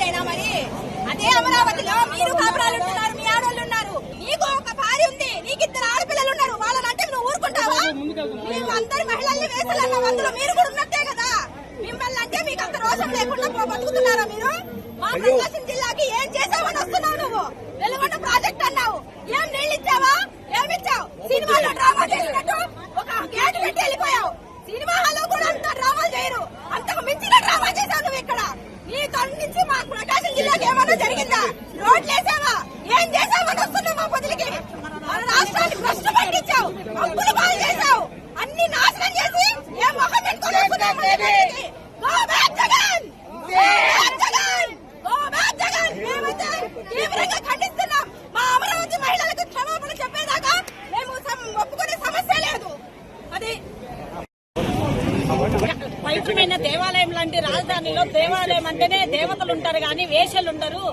అమరావతి మరి అదే అమరావతిలో మీరు కాపురాలు ఉంటున్నారు మీ ఆడవాళ్ళు ఉన్నారు. నీకు ఒక భార్య ఉంది నీకు ఇద్దరు ఆడపిల్లలు ఉన్నారు. వాళ్ళనంటే నువ్వు ఊరుకుంటావా? మేము అందరు మహిళల్ని వేసాలన్నాం అందులో మీరు కూడా ఉన్నట్టే కదా. మిమ్మల్ని అంటే మీకు అంత రోషం లేకుండా బతుకుతున్నారా మీరు? మా ప్రకాశం జిల్లాకి ఏం చేసావని వస్తున్నావు నువ్వు? వెలుగొండ ప్రాజెక్ట్ అన్నావు. ఏం నీళ్ళు ఇచ్చావు? కానీ వేషలు ఉండరు.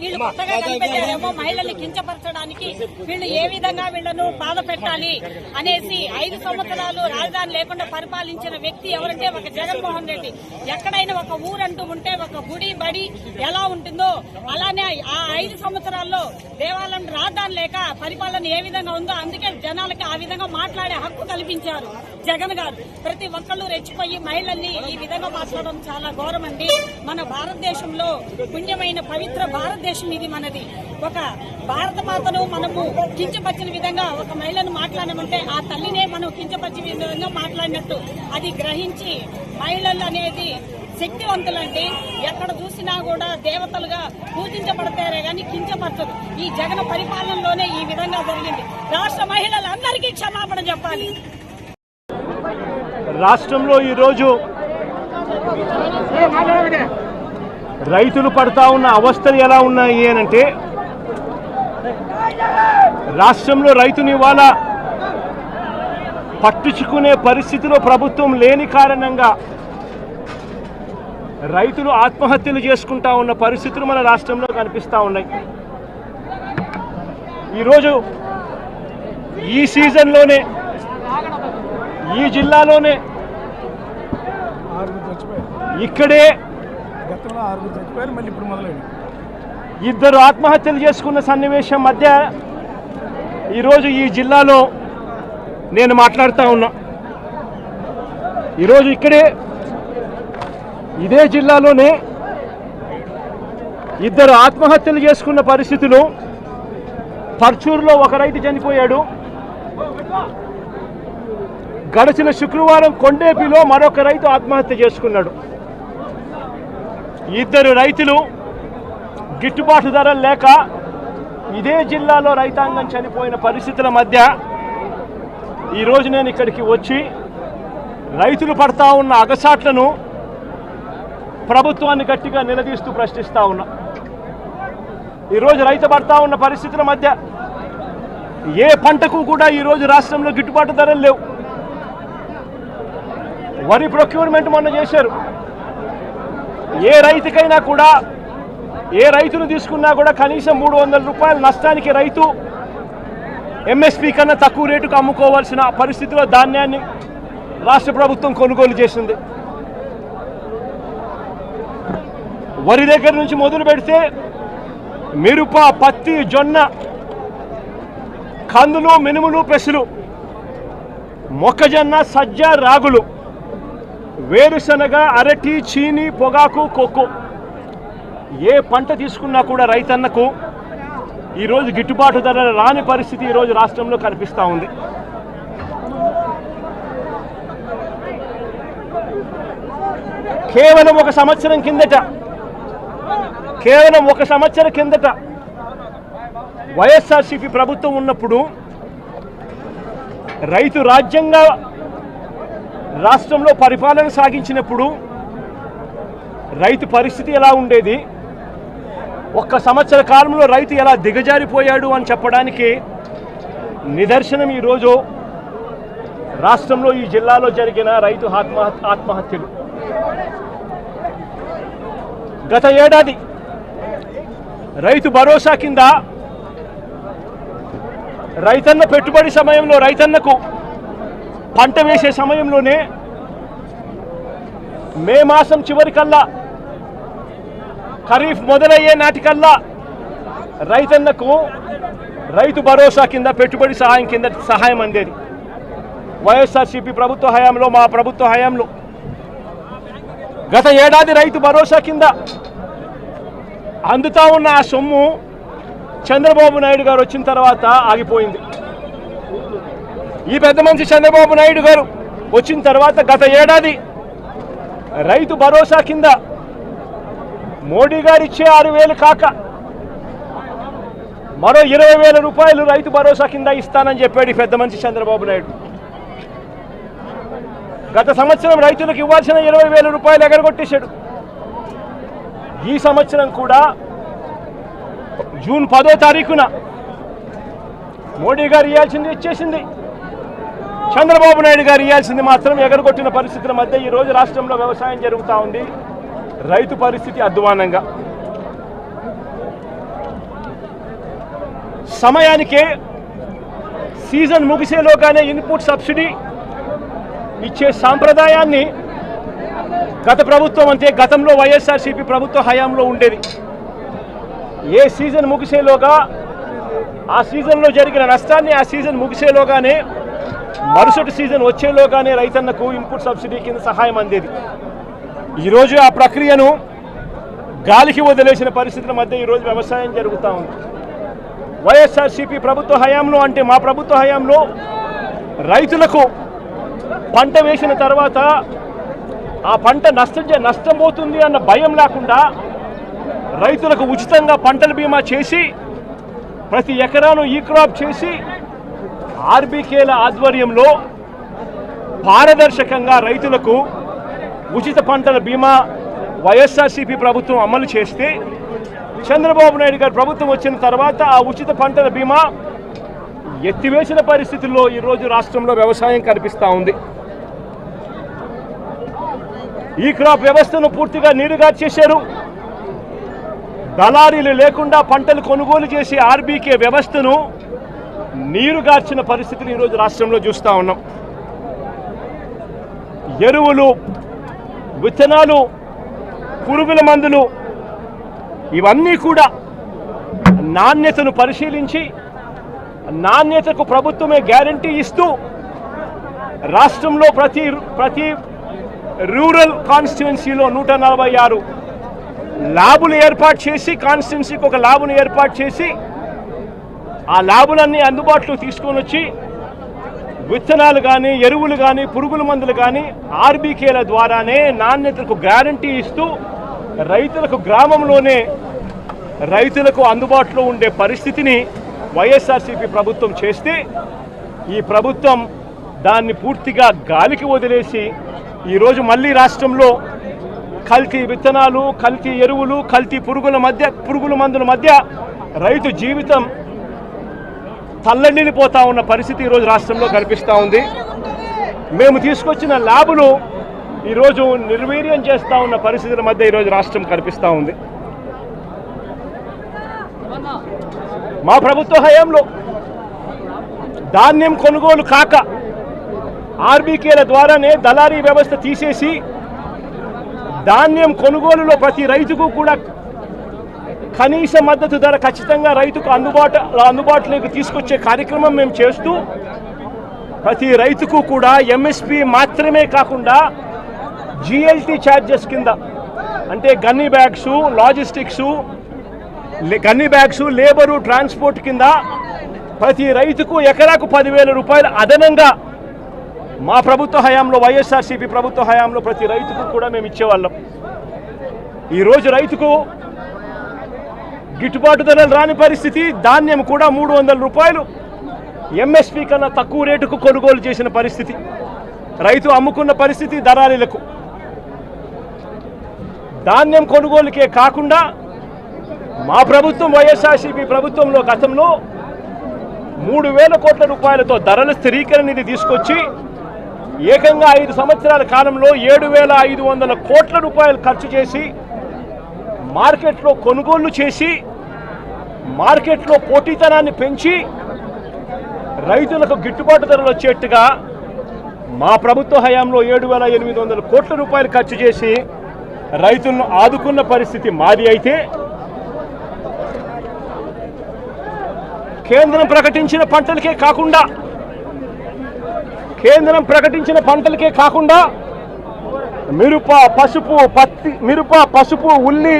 వీళ్ళు కొత్తగా కనిపెట్టారేమో మహిళల్ని కించపరచడానికి వీళ్ళు ఏ విధంగా వీళ్ళను బాధ పెట్టాలి అనేసి ఐదు సంవత్సరాలు రాజధాని లేకుండా పరిపాలించిన వ్యక్తి ఎవరంటే ఒక జగన్మోహన్ రెడ్డి. ఎక్కడైనా ఒక ఊరంటూ ఉంటే ఒక గుడి బడి ఎలా ఉంటుందో అలానే ఆ ఐదు సంవత్సరాల్లో దేవాలయం రాజధాని లేక పరిపాలన ఏ విధంగా ఉందో అందుకే జనాలకి ఆ విధంగా మాట్లాడే హక్కు కల్పించారు జగన్ గారు. ప్రతి ఒక్కళ్ళు రెచ్చిపోయి మహిళల్ని ఈ విధంగా మాట్లాడడం చాలా ఘోరం అండి మన భారతదేశంలో పుణ్యమైన పవిత్ర భారతదేశం ఇది మనది. ఒక భారత మాతను మనము కించపరిచిన విధంగా ఒక మహిళను మాట్లాడమంటే ఆ తల్లినే మనం కించపరిచిన విధంగా మాట్లాడినట్టు. అది గ్రహించి మహిళలు అనేది శక్తివంతులండి ఎక్కడ చూసినా కూడా దేవతలుగా పూజించబడతారే కానీ కించపరచదు ఈ జగన్ పరిపాలనలోనే ఈ విధంగా జరిగింది. రాష్ట్ర మహిళలందరికీ క్షమాపణ చెప్పాలి. రాష్ట్రంలో ఈరోజు రైతులు పడతా ఉన్న అవస్థలు ఎలా ఉన్నాయి అనంటే రాష్ట్రంలో రైతుని ఇవాళ పట్టించుకునే పరిస్థితిలో ప్రభుత్వం లేని కారణంగా రైతులు ఆత్మహత్యలు చేసుకుంటా ఉన్న పరిస్థితులు మన రాష్ట్రంలో కనిపిస్తూ ఉన్నాయి. ఈరోజు ఈ సీజన్లోనే ఈ జిల్లాలోనే ఇక్కడే గతంలో ఆరుగురు చచ్చిపోయారు మళ్ళీ ఇప్పుడు మొదలైంది ఇద్దరు ఆత్మహత్యలు చేసుకున్న సన్నివేశం మధ్య ఈరోజు ఈ జిల్లాలో నేను మాట్లాడుతూ ఉన్నా. ఈరోజు ఇక్కడే ఇదే జిల్లాలోనే ఇద్దరు ఆత్మహత్యలు చేసుకున్న పరిస్థితులు పర్చూరులో ఒక రైతు చనిపోయాడు. గడిచిన శుక్రవారం కొండేపిలో మరొక రైతు ఆత్మహత్య చేసుకున్నాడు. ఇద్దరు రైతులు గిట్టుబాటు ధరలు లేక ఇదే జిల్లాలో రైతాంగం చనిపోయిన పరిస్థితుల మధ్య ఈరోజు నేను ఇక్కడికి వచ్చి రైతులు పడతా ఉన్న అగసాట్లను ప్రభుత్వాన్ని గట్టిగా నిలదీస్తూ ప్రశ్నిస్తూ ఉన్నా. ఈరోజు రైతు పడతా ఉన్న పరిస్థితుల మధ్య ఏ పంటకు కూడా ఈరోజు రాష్ట్రంలో గిట్టుబాటు ధరలు లేవు. వరి ప్రొక్యూర్మెంట్ మొన్న చేశారు. ఏ రైతుకైనా కూడా ఏ రైతును తీసుకున్నా కూడా కనీసం మూడు వందల రూపాయల నష్టానికి రైతు ఎంఎస్పి కన్నా తక్కువ రేటుకు అమ్ముకోవాల్సిన పరిస్థితిలో ధాన్యాన్ని రాష్ట్ర ప్రభుత్వం కొనుగోలు చేసింది. వరి దగ్గర నుంచి మొదలు పెడితే మిరప పత్తి జొన్న కందులు మినుములు పెసులు మొక్కజొన్న సజ్జ రాగులు వేరుశనగ అరటి చీని పొగాకు కొక్కు ఏ పంట తీసుకున్నా కూడా రైతన్నకు ఈరోజు గిట్టుబాటు ధర రాని పరిస్థితి ఈరోజు రాష్ట్రంలో కనిపిస్తూ ఉంది. కేవలం ఒక సంవత్సరం కిందట కేవలం ఒక సంవత్సరం కిందట వైఎస్ఆర్సీపీ ప్రభుత్వం ఉన్నప్పుడు రైతు రాజ్యంగా రాష్ట్రంలో పరిపాలన సాగించినప్పుడు రైతు పరిస్థితి ఎలా ఉండేది? ఒక్క సంవత్సర కాలంలో రైతు ఎలా దిగజారిపోయాడు అని చెప్పడానికి నిదర్శనం ఈరోజు రాష్ట్రంలో ఈ జిల్లాలో జరిగిన రైతు ఆత్మహత్య ఆత్మహత్యలు. గత ఏడాది రైతు భరోసా కింద రైతన్న పెట్టుబడి సమయంలో రైతన్నకు పంట వేసే సమయంలోనే మే మాసం చివరికల్లా ఖరీఫ్ మొదలయ్యే నాటికల్లా రైతన్నకు రైతు భరోసా కింద పెట్టుబడి సహాయం కింద సహాయం అందేది. వైఎస్ఆర్సీపీ ప్రభుత్వ హయాంలో మా ప్రభుత్వ హయాంలో గత ఏడాది రైతు భరోసా కింద అందుతా ఉన్న ఆ సొమ్ము చంద్రబాబు నాయుడు గారు వచ్చిన తర్వాత ఆగిపోయింది. ఈ పెద్ద మనిషి చంద్రబాబు నాయుడు గారు వచ్చిన తర్వాత గత ఏడాది రైతు భరోసా కింద మోడీ గారు ఇచ్చే ఆరు వేలు కాక మరో ఇరవై వేల రూపాయలు రైతు భరోసా కింద ఇస్తానని చెప్పాడు పెద్ద మనిషి చంద్రబాబు నాయుడు. గత సంవత్సరం రైతులకు ఇవ్వాల్సిన ఇరవై వేల రూపాయలు ఎగరగొట్టేశాడు. ఈ సంవత్సరం కూడా జూన్ పదో తారీఖున మోడీ గారు ఇవ్వాల్సింది ఇచ్చేసింది. చంద్రబాబు నాయుడు గారు ఇవ్వాల్సింది మాత్రం ఎగరగొట్టిన పరిస్థితుల మధ్య ఈ రోజు రాష్ట్రంలో వ్యవసాయం జరుగుతూ ఉంది. రైతు పరిస్థితి అధ్వానంగా సమయానికే సీజన్ ముగిసేలోగానే ఇన్పుట్ సబ్సిడీ ఇచ్చే సాంప్రదాయాన్ని గత ప్రభుత్వం అంతే గతంలో వైఎస్ఆర్సీపీ ప్రభుత్వ హయాంలో ఉండేది. ఏ సీజన్ ముగిసేలోగా ఆ సీజన్లో జరిగిన నష్టాన్ని ఆ సీజన్ ముగిసేలోగానే మరుసటి సీజన్ వచ్చేలోగానే రైతన్నకు ఇన్పుట్ సబ్సిడీ కింద సహాయం అందేది. ఈరోజు ఆ ప్రక్రియను గాలికి వదిలేసిన పరిస్థితుల మధ్య ఈరోజు వ్యవసాయం జరుగుతూ ఉంది. వైఎస్ఆర్సీపీ ప్రభుత్వ హయాంలో అంటే మా ప్రభుత్వ హయాంలో రైతులకు పంట వేసిన తర్వాత ఆ పంట నష్టం నష్టపోతుంది నష్టం అన్న భయం లేకుండా రైతులకు ఉచితంగా పంటల బీమా చేసి ప్రతి ఎకరాను ఈ క్రాప్ చేసి ఆర్బీకేల ఆధ్వర్యంలో పారదర్శకంగా రైతులకు ఉచిత పంటల బీమా వైఎస్ఆర్సీపీ ప్రభుత్వం అమలు చేస్తే చంద్రబాబు నాయుడు గారి ప్రభుత్వం వచ్చిన తర్వాత ఆ ఉచిత పంటల బీమా ఎత్తివేసిన పరిస్థితుల్లో ఈరోజు రాష్ట్రంలో వ్యవసాయం కనిపిస్తూ ఉంది. ఈ క్రాప్ వ్యవస్థను పూర్తిగా నీరుగా చేశారు. దళారీలు లేకుండా పంటలు కొనుగోలు చేసే ఆర్బీకే వ్యవస్థను నీరుగార్చిన పరిస్థితిని ఈరోజు రాష్ట్రంలో చూస్తూ ఉన్నాం. ఎరువులు విత్తనాలు పురుగుల మందులు ఇవన్నీ కూడా నాణ్యతను పరిశీలించి నాణ్యతకు ప్రభుత్వమే గ్యారంటీ ఇస్తూ రాష్ట్రంలో ప్రతి ప్రతి రూరల్ కాన్స్టిట్యున్సీలో నూట నలభై ఆరు ల్యాబులు ఏర్పాటు చేసి కాన్స్టిట్యున్సీకి ఒక ల్యాబును ఏర్పాటు చేసి ఆ ల్యాబులన్నీ అందుబాటులో తీసుకొని వచ్చి విత్తనాలు కానీ ఎరువులు కానీ పురుగుల మందులు కానీ ఆర్బీకేల ద్వారానే నాణ్యతకు గ్యారంటీ ఇస్తూ రైతులకు గ్రామంలోనే రైతులకు అందుబాటులో ఉండే పరిస్థితిని వైఎస్ఆర్సీపీ ప్రభుత్వం చేస్తే ఈ ప్రభుత్వం దాన్ని పూర్తిగా గాలికి వదిలేసి ఈరోజు మళ్ళీ రాష్ట్రంలో కల్తీ విత్తనాలు కల్తీ ఎరువులు కల్తీ పురుగుల మధ్య పురుగుల మందుల మధ్య రైతు జీవితం తల్లడిల్లిపోతా ఉన్న పరిస్థితి ఈరోజు రాష్ట్రంలో కనిపిస్తూ ఉంది. మేము తీసుకొచ్చిన ల్యాబులు ఈరోజు నిర్వీర్యం చేస్తూ ఉన్న పరిస్థితుల మధ్య ఈరోజు రాష్ట్రం కనిపిస్తూ ఉంది. మా ప్రభుత్వ హయాంలో ధాన్యం కొనుగోలు కాక ఆర్బీకేల ద్వారానే దళారీ వ్యవస్థ తీసేసి ధాన్యం కొనుగోలులో ప్రతి రైతుకు కూడా కనీస మద్దతు ధర ఖచ్చితంగా రైతుకు అందుబాటు అందుబాటులోకి తీసుకొచ్చే కార్యక్రమం మేము చేస్తూ ప్రతి రైతుకు కూడా ఎంఎస్పి మాత్రమే కాకుండా జిఎల్టీ ఛార్జెస్ కింద అంటే gunny bags logistics gunny bags labour transport కింద ప్రతి రైతుకు ఎకరాకు పదివేల రూపాయలు అదనంగా మా ప్రభుత్వ హయాంలో వైఎస్ఆర్సీపీ ప్రభుత్వ హయాంలో ప్రతి రైతుకు కూడా మేము ఇచ్చేవాళ్ళం. ఈరోజు రైతుకు గిట్టుబాటు ధరలు రాని పరిస్థితి ధాన్యం కూడా మూడు వందల రూపాయలు. ఎంఎస్పి కన్నా తక్కువ రేటుకు కొనుగోలు చేసిన పరిస్థితి. రైతు అమ్ముకున్న పరిస్థితి దళారీలకు. ధాన్యం కొనుగోలుకే కాకుండా మా ప్రభుత్వం వైఎస్ఆర్సీపీ ప్రభుత్వంలో గతంలో మూడు వేల కోట్ల రూపాయలతో ధరల స్థిరీకరణ నిధి తీసుకొచ్చి ఏకంగా ఐదు సంవత్సరాల కాలంలో ఏడు వేల ఐదు వందల కోట్ల రూపాయలు ఖర్చు చేసి మార్కెట్లో కొనుగోళ్ళు చేసి మార్కెట్లో పోటీతనాన్ని పెంచి రైతులకు గిట్టుబాటు ధరలు వచ్చేట్టుగా మా ప్రభుత్వ హయాంలో ఏడు వేల ఎనిమిది వందల కోట్ల రూపాయలు ఖర్చు చేసి రైతులను ఆదుకున్న పరిస్థితి మాది అయితే. కేంద్రం ప్రకటించిన పంటలకే కాకుండా కేంద్రం ప్రకటించిన పంటలకే కాకుండా మిరప పసుపు పత్తి మిరప పసుపు ఉల్లి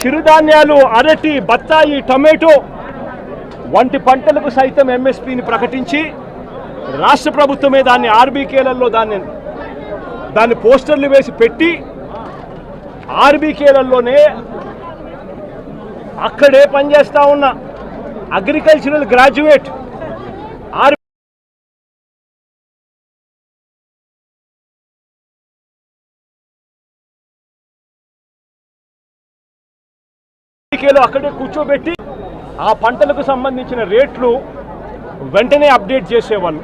చిరుధాన్యాలు అరటి బత్తాయి టమాటో వంటి పంటలకు సైతం ఎంఎస్పిని ప్రకటించి రాష్ట్ర ప్రభుత్వమే దాన్ని ఆర్బీకేలలో దాన్ని దాన్ని పోస్టర్లు వేసి పెట్టి ఆర్బీకేలలోనే అక్కడే పనిచేస్తూ ఉన్న అగ్రికల్చరల్ గ్రాడ్యుయేట్ కేలో అక్కడే కూర్చోబెట్టి ఆ పంటలకు సంబంధించిన రేట్లు వెంటనే అప్డేట్ చేసేవాళ్ళు.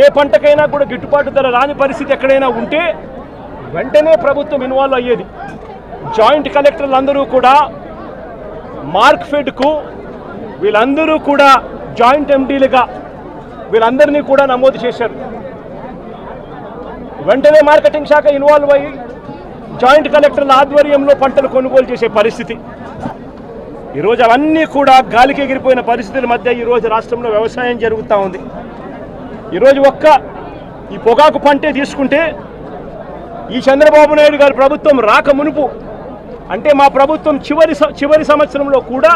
ఏ పంటకైనా కూడా గిట్టుబాటు ధర రాని పరిస్థితి ఎక్కడైనా ఉంటే వెంటనే ప్రభుత్వం ఇన్వాల్వ్ అయ్యేది. జాయింట్ కలెక్టర్లు అందరూ కూడా మార్క్ ఫెడ్కు వీళ్ళందరూ కూడా జాయింట్ ఎండీలుగా వీళ్ళందరినీ కూడా నమోదు చేశారు. వెంటనే మార్కెటింగ్ శాఖ ఇన్వాల్వ్ అయ్యి జాయింట్ కలెక్టర్ల ఆధ్వర్యంలో పంటలు కొనుగోలు చేసే పరిస్థితి. ఈరోజు అవన్నీ కూడా గాలికి ఎగిరిపోయిన పరిస్థితుల మధ్య ఈరోజు రాష్ట్రంలో వ్యవసాయం జరుగుతూ ఉంది. ఈరోజు ఒక్క ఈ పొగాకు పంటే తీసుకుంటే ఈ చంద్రబాబు నాయుడు గారి ప్రభుత్వం రాక మునుపు అంటే మా ప్రభుత్వం చివరి చివరి సంవత్సరంలో కూడా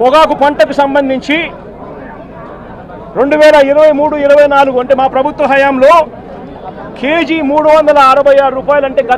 పొగాకు పంటకు సంబంధించి రెండు వేల ఇరవై మూడు ఇరవై నాలుగు అంటే మా ప్రభుత్వ హయాంలో కేజీ మూడు వందల అరవై ఆరు రూపాయలు అంటే